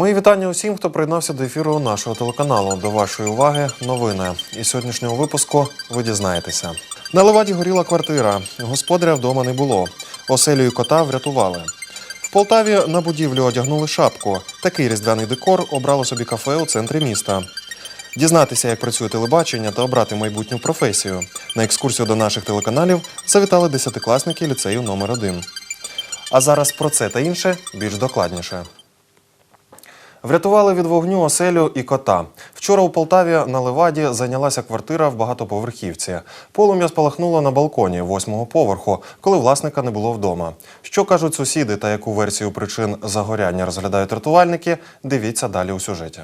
Мої вітання усім, хто приєднався до ефіру нашого телеканалу. До вашої уваги новини. Із сьогоднішнього випуску ви дізнаєтеся. На Леваді горіла квартира. Господаря вдома не було. Оселю і кота врятували. В Полтаві на будівлю одягнули шапку. Такий різдвяний декор обрало собі кафе у центрі міста. Дізнатися, як працює телебачення та обрати майбутню професію. На екскурсію до наших телеканалів завітали десятикласники ліцею номер 1 А зараз про це та інше більш докладніше. Врятували від вогню оселю і кота. Вчора у Полтаві на Леваді зайнялася квартира в багатоповерхівці. Полум'я спалахнуло на балконі восьмого поверху, коли власника не було вдома. Що кажуть сусіди та яку версію причин загоряння розглядають рятувальники, дивіться далі у сюжеті.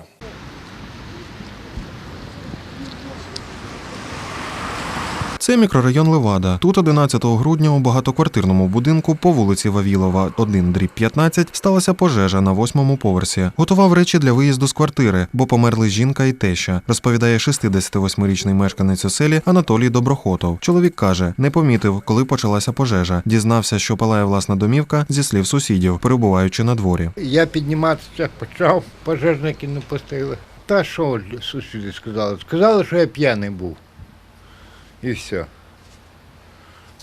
Це мікрорайон Левада. Тут 11 грудня у багатоквартирному будинку по вулиці Вавілова, 1 дріб 15, сталася пожежа на восьмому поверсі. Готував речі для виїзду з квартири, бо померли жінка і теща, розповідає 68-річний мешканець оселі Анатолій Доброхотов. Чоловік каже, не помітив, коли почалася пожежа. Дізнався, що палає власна домівка зі слів сусідів, перебуваючи на дворі. Я підніматися почав, пожежники не пустили. Та що сусіди сказали? Сказали, що я п'яний був. І все.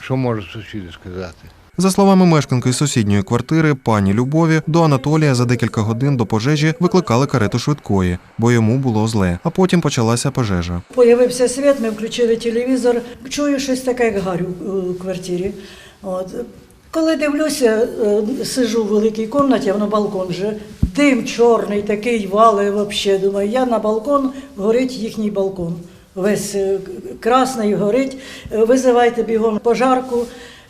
Що можуть сусіди сказати? За словами мешканки сусідньої квартири пані Любові, до Анатолія за декілька годин до пожежі викликали карету швидкої, бо йому було зле. А потім почалася пожежа. Появився світ, ми включили телевізор. Чую щось таке, як гарю у квартирі. От. Коли дивлюся, е, сижу в великій кімнаті, а на балкон вже дим чорний, такий вали взагалі. Думаю, я на балкон, горить їхній балкон. Весь е, красний горить. Е, Визивайте бігом пожарку.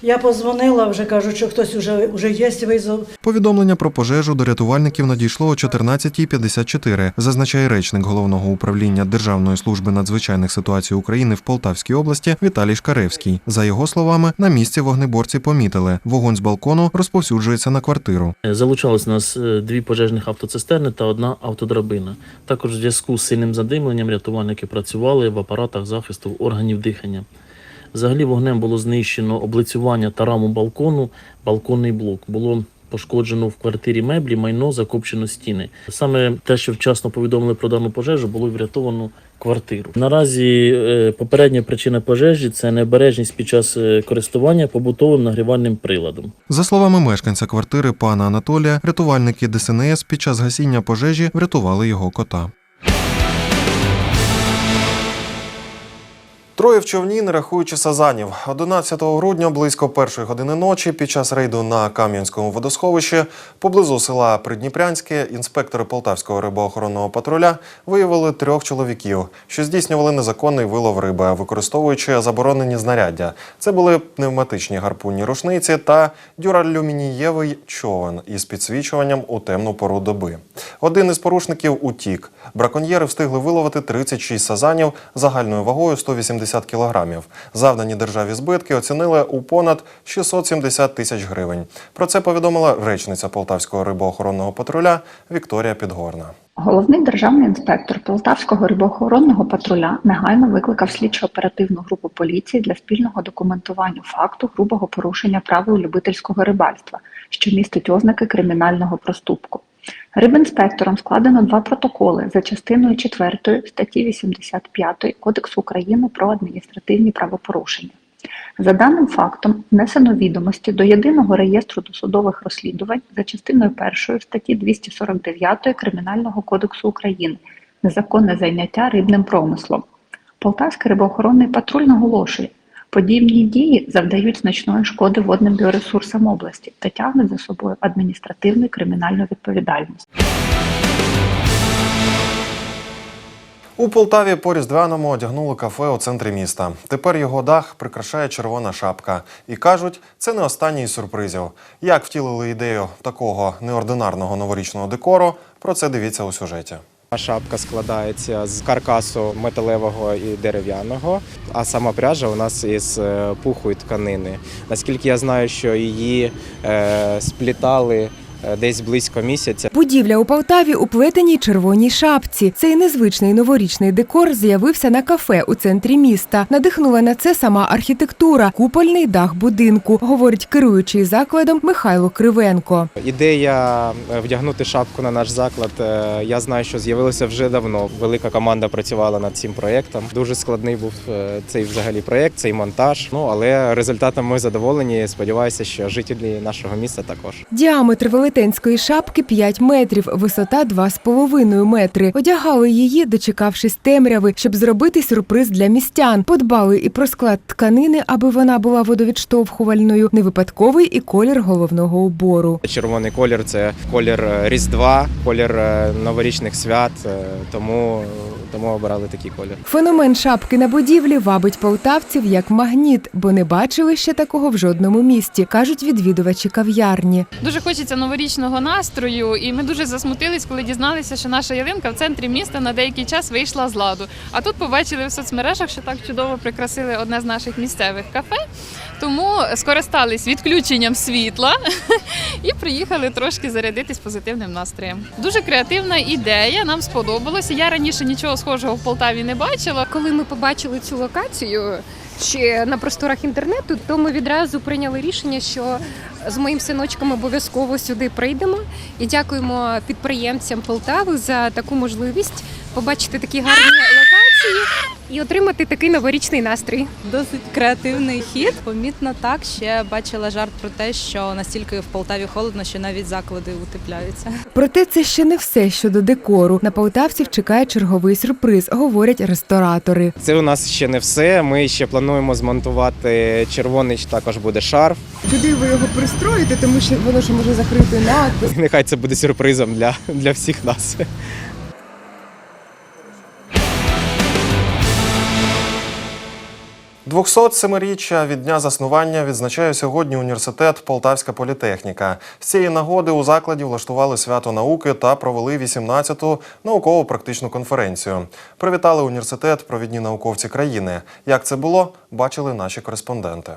Я позвонила, вже кажуть, що хтось вже, вже є визов. Повідомлення про пожежу до рятувальників надійшло о 14.54, зазначає речник головного управління Державної служби надзвичайних ситуацій України в Полтавській області Віталій Шкаревський. За його словами, на місці вогнеборці помітили, вогонь з балкону розповсюджується на квартиру. Залучалось у нас е, дві пожежних автоцистерни та одна автодрабина. Також в зв'язку з сильним задимленням рятувальники працювали в апаратах захисту органів дихання. Взагалі вогнем було знищено облицювання та раму балкону, балконний блок. Було пошкоджено в квартирі меблі, майно, закопчено стіни. Саме те, що вчасно повідомили про дану пожежу, було врятовано квартиру. Наразі е, попередня причина пожежі це необережність під час е, користування побутовим нагрівальним приладом. За словами мешканця квартири пана Анатолія, рятувальники ДСНС під час гасіння пожежі врятували його кота. Троє в човні, не рахуючи сазанів. 11 грудня близько першої години ночі під час рейду на Кам'янському водосховищі поблизу села Придніпрянське інспектори Полтавського рибоохоронного патруля виявили трьох чоловіків, що здійснювали незаконний вилов риби, використовуючи заборонені знаряддя. Це були пневматичні гарпунні рушниці та дюралюмінієвий човен із підсвічуванням у темну пору доби. Один із порушників утік. Браконьєри встигли виловити 36 сазанів загальною вагою 180 кілограмів. Завдані державі збитки оцінили у понад 670 тисяч гривень. Про це повідомила речниця Полтавського рибоохоронного патруля Вікторія Підгорна. Головний державний інспектор Полтавського рибоохоронного патруля негайно викликав слідчо-оперативну групу поліції для спільного документування факту грубого порушення правил любительського рибальства, що містить ознаки кримінального проступку. Рибінспектором складено два протоколи за частиною 4 статті 85 Кодексу України про адміністративні правопорушення. За даним фактом внесено відомості до єдиного реєстру досудових розслідувань за частиною 1 статті 249 Кримінального кодексу України незаконне зайняття рибним промислом. Полтавський рибоохоронний патруль наголошує, подібні дії завдають значної шкоди водним біоресурсам області та тягнуть за собою адміністративну і кримінальну відповідальність. У Полтаві по різдвяному одягнули кафе у центрі міста. Тепер його дах прикрашає червона шапка. І кажуть, це не останній сюрпризів. Як втілили ідею такого неординарного новорічного декору, про це дивіться у сюжеті. Шапка складається з каркасу металевого і дерев'яного, а сама пряжа у нас із е, пуху і тканини. Наскільки я знаю, що її е, сплітали десь близько місяця. Будівля у Полтаві у плетеній червоній шапці. Цей незвичний новорічний декор з'явився на кафе у центрі міста. Надихнула на це сама архітектура, купольний дах будинку, говорить керуючий закладом Михайло Кривенко. Ідея е, вдягнути шапку на наш заклад. е, Я знаю, що з'явилася вже давно. Велика команда працювала над цим проєктом. Дуже складний був е, цей взагалі проєкт, цей монтаж. Ну але результатом ми задоволені. Сподіваюся, що жителі нашого міста також. Діаметр велетенської шапки 5 метрів, висота 2,5 метри. Одягали її, дочекавшись темряви, щоб зробити сюрприз для містян. Подбали і про склад тканини, аби вона була водовідштовхувальною, невипадковий і колір головного убору. Червоний колір це колір е, Різдва, колір е, новорічних свят. е, Тому, тому обирали такий колір. Феномен шапки на будівлі вабить полтавців як магніт, бо не бачили ще такого в жодному місті, кажуть відвідувачі кав'ярні. Дуже хочеться новорічного настрою, і ми дуже засмутились, коли дізналися, що наша ялинка в центрі міста на деякий час вийшла з ладу. А тут побачили в соцмережах, що так чудово прикрасили одне з наших місцевих кафе. Тому скористались відключенням світла і приїхали трошки зарядитись позитивним настроєм. Дуже креативна ідея, нам сподобалося. Я раніше нічого схожого в Полтаві не бачила. Коли ми побачили цю локацію ще на просторах інтернету, то ми відразу прийняли рішення, що з моїм синочком обов'язково сюди прийдемо. І дякуємо підприємцям Полтави за таку можливість побачити такі гарні локації і отримати такий новорічний настрій. Досить креативний хід. Помітно так. Ще бачила жарт про те, що настільки в Полтаві холодно, що навіть заклади утепляються. Проте це ще не все щодо декору. На полтавців чекає черговий сюрприз, говорять ресторатори. Це у нас ще не все. Ми ще плануємо змонтувати червоний також буде шарф. Куди ви його пристроїте, тому що воно ж може закрити надпис. Нехай це буде сюрпризом для, для всіх нас. – 207-річчя від дня заснування відзначає сьогодні університет Полтавська політехніка. З цієї нагоди у закладі влаштували свято науки та провели 18-ту науково-практичну конференцію. Привітали університет провідні науковці країни. Як це було, бачили наші кореспонденти.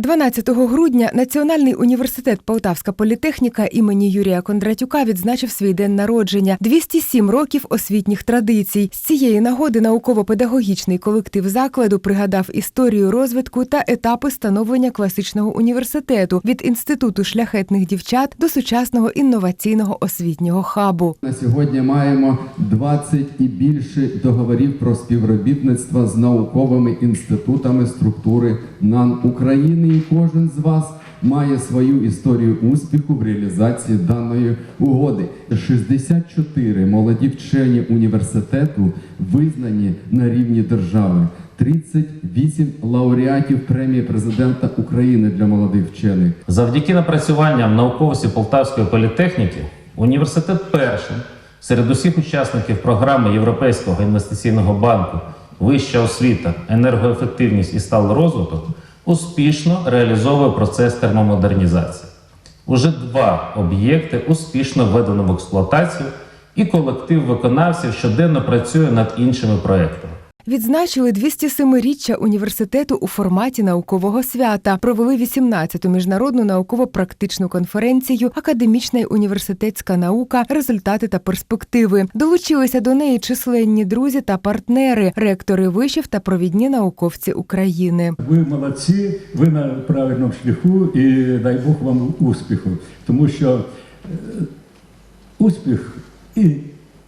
12 грудня Національний університет Полтавська політехніка імені Юрія Кондратюка відзначив свій день народження 207 років освітніх традицій. З цієї нагоди науково-педагогічний колектив закладу пригадав історію розвитку та етапи становлення класичного університету від інституту шляхетних дівчат до сучасного інноваційного освітнього хабу. На сьогодні маємо 20 і більше договорів про співробітництво з науковими інститутами структури НАН України. І кожен з вас має свою історію успіху в реалізації даної угоди. 64 молоді вчені університету визнані на рівні держави. 38 лауреатів премії президента України для молодих вчених. Завдяки напрацюванням науковців Полтавської політехніки університет першим серед усіх учасників програми Європейського інвестиційного банку Вища освіта, енергоефективність і сталий розвиток успішно реалізовує процес термомодернізації. Уже два об'єкти успішно введено в експлуатацію, і колектив виконавців щоденно працює над іншими проектами. Відзначили 207-річчя університету у форматі наукового свята. Провели 18-ту міжнародну науково-практичну конференцію Академічна університетська наука, результати та перспективи. Долучилися до неї численні друзі та партнери, ректори вишів та провідні науковці України. Ви молодці, ви на правильному шляху і дай Бог вам успіху. Тому що е, успіх і,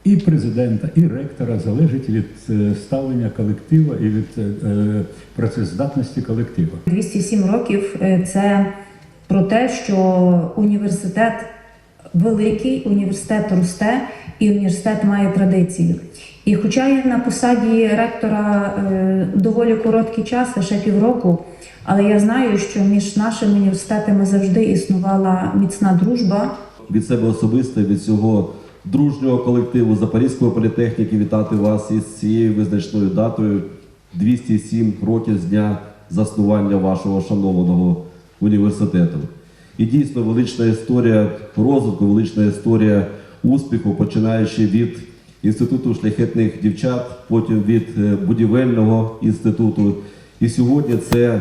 і президента, і ректора залежить від е, ставлення колектива і від е, е, працездатності колектива. 207 років це про те, що університет великий, університет росте і університет має традицію. І хоча я на посаді ректора е, доволі короткий час, лише півроку, але я знаю, що між нашими університетами завжди існувала міцна дружба. Від себе особисто, від всього дружнього колективу Запорізької політехніки вітати вас із цією визначною датою 207 років з дня заснування вашого шанованого університету. І дійсно велична історія розвитку, велична історія успіху, починаючи від інституту шляхетних дівчат, потім від е, будівельного інституту. І сьогодні це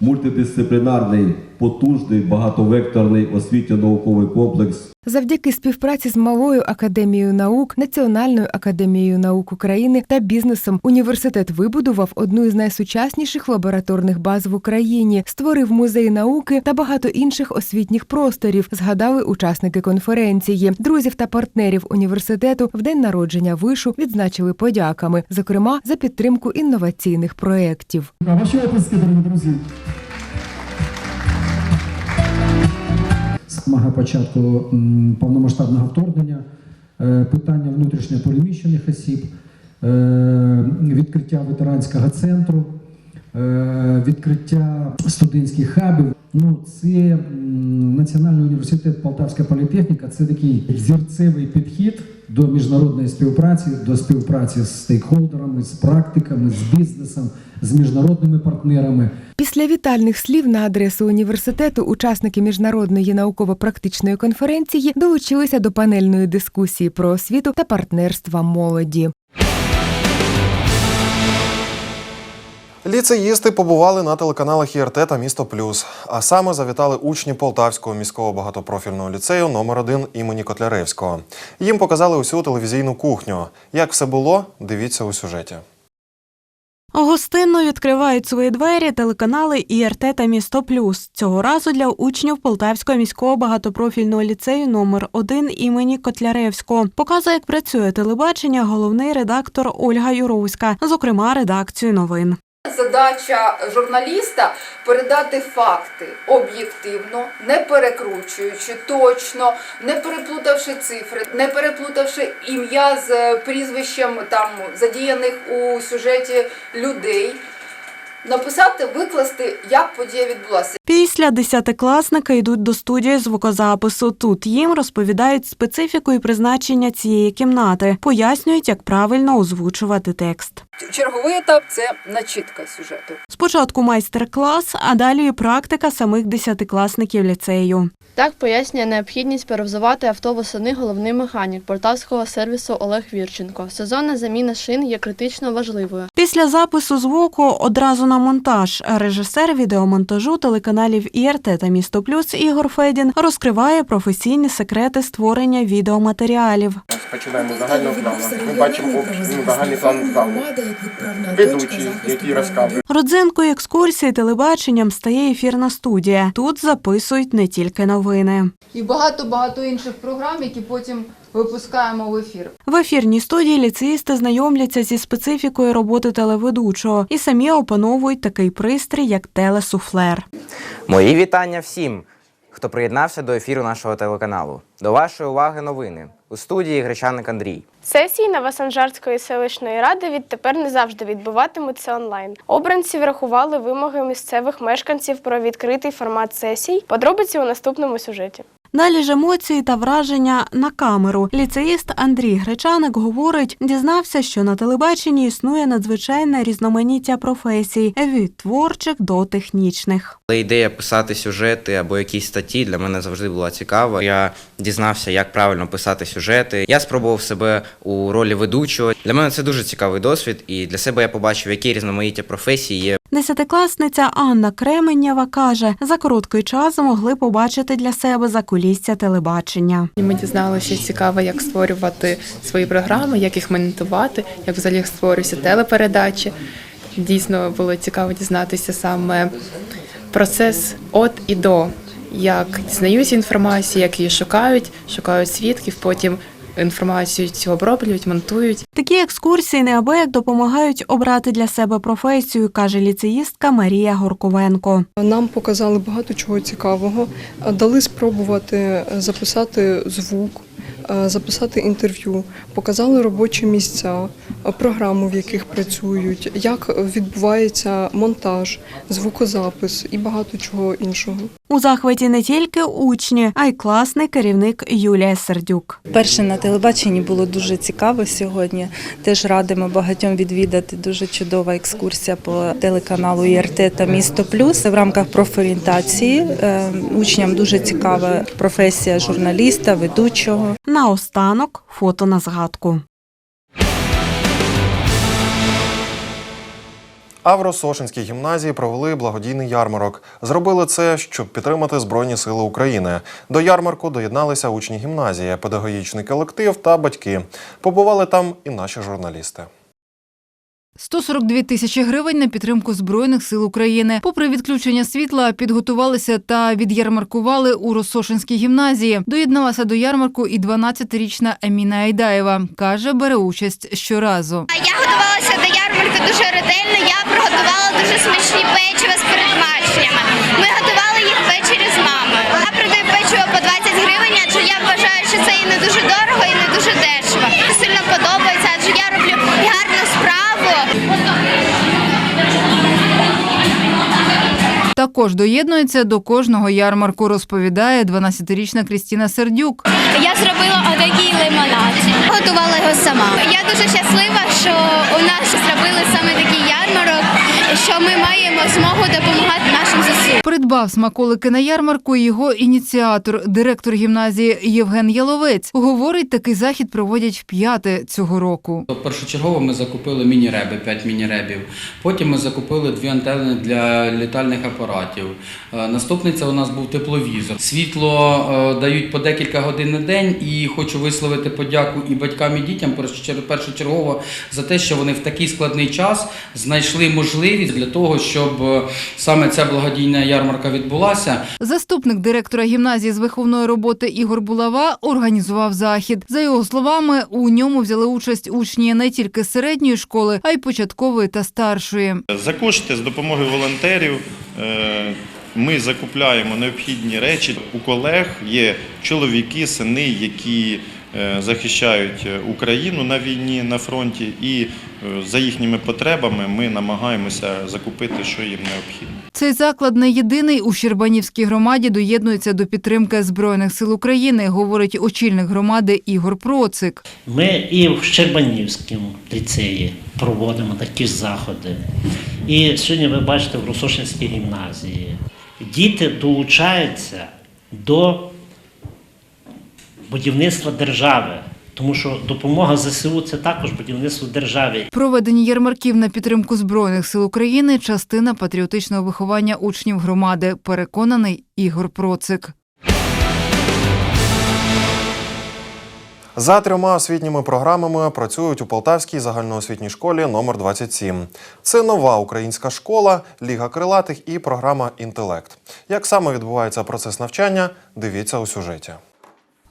мультидисциплінарний потужний багатовекторний освітньо-науковий комплекс Завдяки співпраці з Малою академією наук, Національною академією наук України та бізнесом університет вибудував одну із найсучасніших лабораторних баз в Україні, створив музей науки та багато інших освітніх просторів. Згадали учасники конференції. Друзів та партнерів університету в день народження вишу відзначили подяками, зокрема за підтримку інноваційних проєктів. Ваші оплески, дорогі друзі. Самого початку повномасштабного вторгнення е, питання внутрішньо переміщених осіб, е, відкриття ветеранського центру, е, відкриття студентських хабів. Ну, це Національний університет Полтавська політехніка. Це такий зірцевий підхід до міжнародної співпраці, до співпраці з стейкхолдерами, з практиками, з бізнесом, з міжнародними партнерами. Після вітальних слів на адресу університету учасники міжнародної науково-практичної конференції долучилися до панельної дискусії про освіту та партнерства молоді. Ліцеїсти побували на телеканалах ІРТ та Місто Плюс. А саме завітали учні Полтавського міського багатопрофільного ліцею номер 1 імені Котляревського. Їм показали усю телевізійну кухню. Як все було, дивіться у сюжеті. Гостинно відкривають свої двері телеканали ІРТ та Місто Плюс. Цього разу для учнів Полтавського міського багатопрофільного ліцею номер 1 імені Котляревського. Показує, як працює телебачення, головний редактор Ольга Юровська, зокрема редакцію новин. Задача журналіста передати факти об'єктивно, не перекручуючи точно, не переплутавши цифри, не переплутавши ім'я з прізвищем там задіяних у сюжеті людей. Написати, викласти, як подія відбулася. Після десятикласники йдуть до студії звукозапису. Тут їм розповідають специфіку і призначення цієї кімнати, пояснюють, як правильно озвучувати текст. Черговий етап це начитка сюжету. Спочатку майстер-клас, а далі практика самих десятикласників ліцею. Так пояснює необхідність перевзувати авто восени головний механік полтавського сервісу Олег Вірченко. Сезонна заміна шин є критично важливою. Після запису звуку одразу на монтаж. Режисер відеомонтажу телеканалів ІРТ та Місто Плюс Ігор Федін розкриває професійні секрети створення відеоматеріалів. Починаємо з загального плану. Ми бачимо ну, загальний план залу. Ведучий, який розказує. Родзинкою екскурсії телебаченням стає ефірна студія. Тут записують не тільки новини. І багато-багато інших програм, які потім випускаємо в ефір. В ефірній студії ліцеїсти знайомляться зі специфікою роботи телеведучого і самі опановують такий пристрій, як телесуфлер. Мої вітання всім, хто приєднався до ефіру нашого телеканалу. До вашої уваги новини у студії Гречаник Андрій. Сесії Новосанжарської селищної ради відтепер не завжди відбуватимуться онлайн. Обранці врахували вимоги місцевих мешканців про відкритий формат сесій. Подробиці у наступному сюжеті. Далі ж емоції та враження на камеру. Ліцеїст Андрій Гречаник говорить, дізнався, що на телебаченні існує надзвичайне різноманіття професій від творчих до технічних. Ідея писати сюжети або якісь статті для мене завжди була цікава. Я дізнався, як правильно писати сюжети. Я спробував себе у ролі ведучого. Для мене це дуже цікавий досвід, і для себе я побачив, які різноманіття професій є. Десятикласниця Анна Кременєва каже, за короткий час змогли побачити для себе закулісся телебачення. Ми дізналися цікаво, як створювати свої програми, як їх монтувати, як взагалі створюються телепередачі. Дійсно було цікаво дізнатися саме процес от і до, як дізнаються інформацію, як її шукають, шукають свідків, потім інформацію цю оброблюють, монтують. Такі екскурсії неабияк допомагають обрати для себе професію, каже ліцеїстка Марія Горковенко. Нам показали багато чого цікавого, дали спробувати записати звук, записати інтерв'ю, показали робочі місця, програми, в яких працюють, як відбувається монтаж, звукозапис і багато чого іншого. У захваті не тільки учні, а й класний керівник Юлія Сердюк. Перше на телебаченні було дуже цікаво сьогодні. Теж радимо багатьом відвідати. Дуже чудова екскурсія по телеканалу ІРТ та Місто Плюс в рамках профорієнтації. Е, Учням дуже цікава професія журналіста, ведучого. Наостанок фото на згадку. А в Росошинській гімназії провели благодійний ярмарок. Зробили це, щоб підтримати Збройні Сили України. До ярмарку доєдналися учні гімназії, педагогічний колектив та батьки. Побували там і наші журналісти. 142 тисячі гривень на підтримку Збройних сил України. Попри відключення світла, підготувалися та відярмаркували у Росошинській гімназії. Доєдналася до ярмарку і 12-річна Еміна Айдаєва. Каже, бере участь щоразу. Я готувалася до ярмарки дуже ретельно. Я приготувала дуже смачні печива з передмаченнями. Ми готували їх ввечері з мамою. Я по 20 гривень, адже я вважаю, що це і не дуже дорого, і не дуже дешево. Мені Сильно подобається, адже я роблю гарну справу. Також доєднується до кожного ярмарку, розповідає 12-річна Крістіна Сердюк. Я зробила отакий лимонад. Готувала його сама. Я дуже щаслива, що у нас зробили саме такий ярмарок, що ми маємо змогу допомагати нашим. Придбав смаколики на ярмарку його ініціатор, директор гімназії Євген Яловець. Говорить, такий захід проводять вп'яте цього року. Першочергово ми закупили міні-реби, 5 міні-ребів. Потім ми закупили дві антени для літальних апаратів. Е, Наступний це у нас був тепловізор. Світло е, дають по декілька годин на день, і хочу висловити подяку і батькам, і дітям першочер- першочергово за те, що вони в такий складний час знайшли можливість для того, щоб е, саме ця благодійна ярмарка відбулася. Заступник директора гімназії з виховної роботи Ігор Булава організував захід. За його словами, у ньому взяли участь учні не тільки середньої школи, а й початкової та старшої. За кошти з допомогою волонтерів е, ми закупляємо необхідні речі. У колег є чоловіки, сини, які е, захищають е, Україну на війні на фронті, і за їхніми потребами ми намагаємося закупити, що їм необхідно. Цей заклад не єдиний у Щербанівській громаді доєднується до підтримки збройних сил України, говорить очільник громади Ігор Процик. Ми і в Щербанівському ліцеї проводимо такі заходи. І сьогодні ви бачите в Росошинській гімназії. Діти долучаються до будівництва держави, тому що допомога ЗСУ це також будівництво держави. Проведені ярмарків на підтримку збройних сил України частина патріотичного виховання учнів громади. Переконаний Ігор Процик. За трьома освітніми програмами працюють у Полтавській загальноосвітній школі номер 27. Це нова українська школа, Ліга крилатих і програма Інтелект. Як саме відбувається процес навчання, дивіться у сюжеті.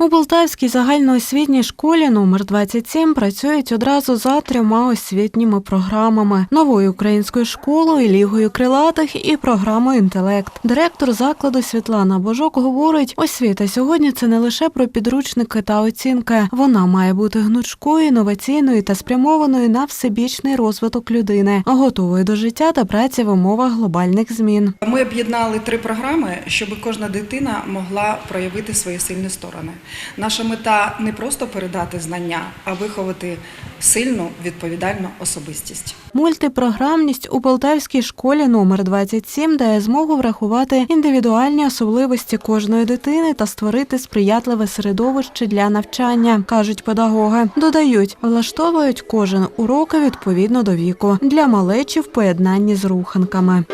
У Полтавській загальноосвітній школі номер 27 працюють одразу за трьома освітніми програмами: новою українською школою, лігою крилатих і програмою інтелект. Директор закладу Світлана Божок говорить: освіта сьогодні це не лише про підручники та оцінки. Вона має бути гнучкою, інноваційною та спрямованою на всебічний розвиток людини, готовою до життя та праці в умовах глобальних змін. Ми об'єднали три програми, щоб кожна дитина могла проявити свої сильні сторони. Наша мета не просто передати знання, а виховати сильну відповідальну особистість. Мультипрограмність у Полтавській школі номер 27 дає змогу врахувати індивідуальні особливості кожної дитини та створити сприятливе середовище для навчання, кажуть педагоги. Додають, влаштовують кожен урок відповідно до віку для малечі в поєднанні з руханками.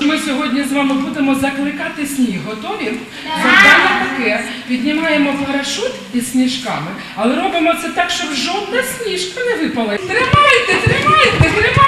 Ми сьогодні з вами будемо закликати сніг. Готові? Завдання таке. Піднімаємо парашут із сніжками, але робимо це так, щоб жодна сніжка не випала. Тримайте, тримайте, тримайте!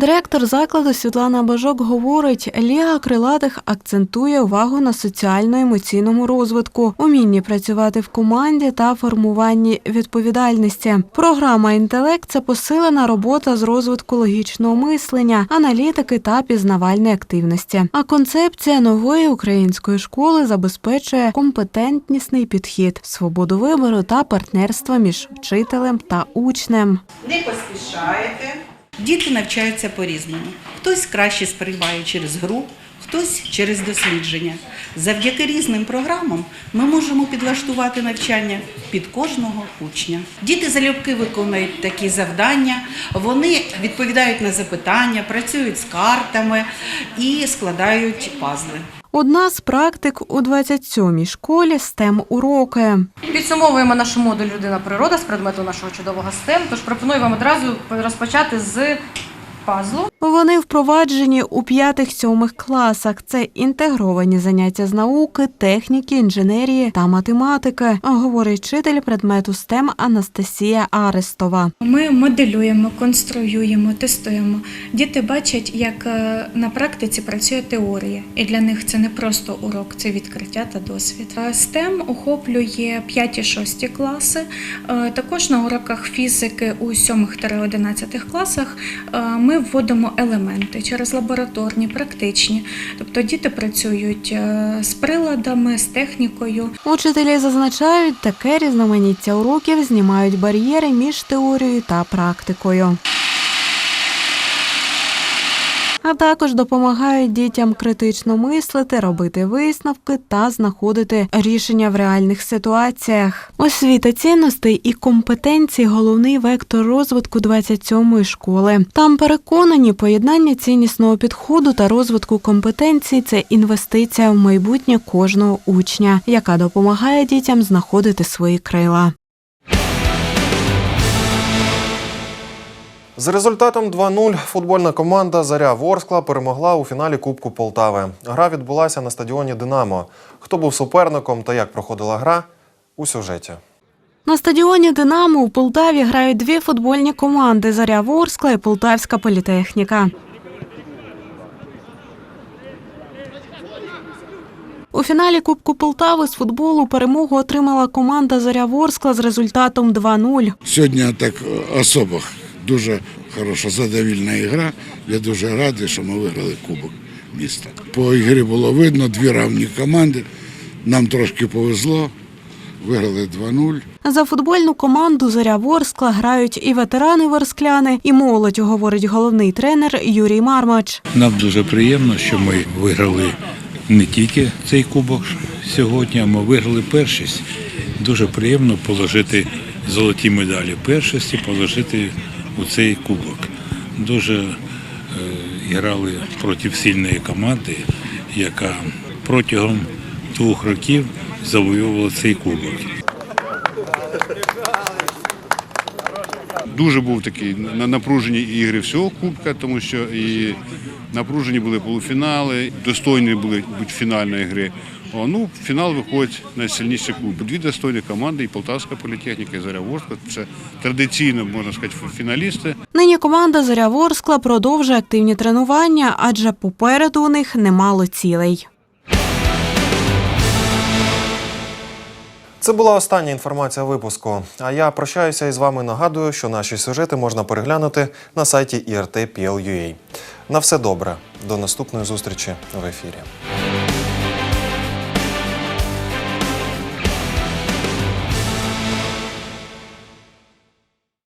Директор закладу Світлана Бажок говорить, Ліга крилатих акцентує увагу на соціально-емоційному розвитку, умінні працювати в команді та формуванні відповідальності. Програма інтелект це посилена робота з розвитку логічного мислення, аналітики та пізнавальної активності. А концепція нової української школи забезпечує компетентнісний підхід, свободу вибору та партнерство між вчителем та учнем. Не поспішаєте. Діти навчаються по-різному. Хтось краще сприймає через гру, хтось через дослідження. Завдяки різним програмам ми можемо підлаштувати навчання під кожного учня. Діти залюбки виконують такі завдання, вони відповідають на запитання, працюють з картами і складають пазли. Одна з практик у 27-й школі STEM уроки. Підсумовуємо наш модуль людина природа з предмету нашого чудового STEM, Тож пропоную вам одразу розпочати з пазлу. Вони впроваджені у п'ятих-сьомих класах. Це інтегровані заняття з науки, техніки, інженерії та математики, говорить вчитель предмету STEM Анастасія Арестова. Ми моделюємо, конструюємо, тестуємо. Діти бачать, як е, на практиці працює теорія, і для них це не просто урок, це відкриття та досвід. Е, STEM охоплює 5-6 класи. Е, Також на уроках фізики у 7-11 класах е, ми вводимо елементи через лабораторні, практичні. Тобто діти працюють е, з приладами, з технікою. Учителі зазначають, таке різноманіття уроків знімають бар'єри між теорією та практикою. А також допомагають дітям критично мислити, робити висновки та знаходити рішення в реальних ситуаціях. Освіта цінностей і компетенцій головний вектор розвитку 27-ї школи. Там переконані, поєднання ціннісного підходу та розвитку компетенцій це інвестиція в майбутнє кожного учня, яка допомагає дітям знаходити свої крила. З результатом 2-0 футбольна команда Заря Ворскла перемогла у фіналі Кубку Полтави. Гра відбулася на стадіоні Динамо. Хто був суперником та як проходила гра у сюжеті. На стадіоні Динамо у Полтаві грають дві футбольні команди Заря Ворскла і Полтавська політехніка. У фіналі Кубку Полтави з футболу перемогу отримала команда Заря Ворскла з результатом 2-0. Сьогодні так особо дуже хороша задовільна ігра. Я дуже радий, що ми виграли Кубок міста. По ігрі було видно дві равні команди. Нам трошки повезло. Виграли 2-0. За футбольну команду Заря Ворскла грають і ветерани ворскляни, і молодь, говорить головний тренер Юрій Мармач. Нам дуже приємно, що ми виграли не тільки цей кубок сьогодні, а ми виграли першість. Дуже приємно положити золоті медалі першості, положити у цей кубок. Дуже е, грали проти сильної команди, яка протягом двох років завоювала цей кубок. Дуже був такий на напружені ігри всього кубка, тому що і напружені були полуфінали, достойні були будь фінальної гри. О, ну, в фінал виходить найсильніші клуби. Дві достойні команди, і Полтавська політехніка, і Заря Ворскла. Це традиційно, можна сказати, фіналісти. Нині команда Заря Ворскла продовжує активні тренування, адже попереду у них немало цілей. Це була остання інформація випуску. А я прощаюся із вами. Нагадую, що наші сюжети можна переглянути на сайті IRT.PL.UA. На все добре. До наступної зустрічі в ефірі.